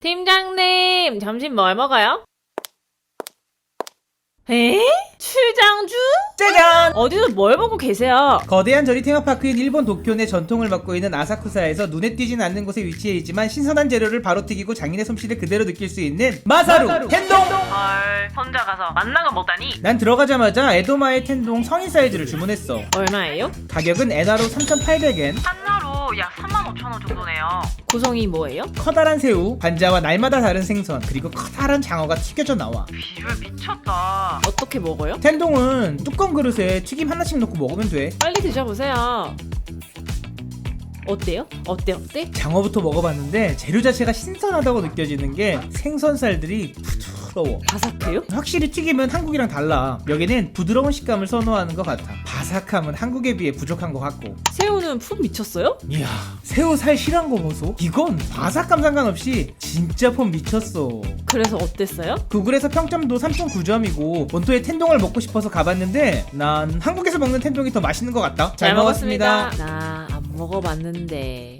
팀장님, 점심 뭘 먹어요? 에? 출장주? 짜잔! 어디서 뭘 보고 계세요? 거대한 저리 테마파크인 일본 도쿄 내 전통을 맡고 있는 아사쿠사에서 눈에 띄진 않는 곳에 위치해 있지만 신선한 재료를 바로 튀기고 장인의 솜씨를 그대로 느낄 수 있는 마사루, 텐동! 헐, 혼자 가서 만나가 보다니. 난 들어가자마자 에도마의 텐동 성인 사이즈를 주문했어. 얼마예요? 가격은 엔화로 3,800엔. 한나로 약 35,000원 정도네요. 구성이 뭐예요? 커다란 새우, 관자와 날마다 다른 생선, 그리고 커다란 장어가 튀겨져 나와. 비주얼 미쳤다. 어떻게 먹어요? 텐동은 뚜껑 그릇에 튀김 하나씩 넣고 먹으면 돼. 빨리 드셔보세요. 어때요? 어때 어때? 장어부터 먹어봤는데 재료 자체가 신선하다고 느껴지는 게 생선살들이 부드러워. 바삭해요? 확실히 튀김은 한국이랑 달라. 여기는 부드러운 식감을 선호하는 것 같아. 바삭함은 한국에 비해 부족한 것 같고. 새우는 푹 미쳤어요? 이야, 새우 살 실한 거 보소. 이건 바삭함 상관없이 진짜 폼 미쳤어. 그래서 어땠어요? 구글에서 평점도 3.9점이고 본토의 텐동을 먹고 싶어서 가봤는데 난 한국에서 먹는 텐동이 더 맛있는 것 같다. 잘, 먹었습니다. 나 안 먹어봤는데.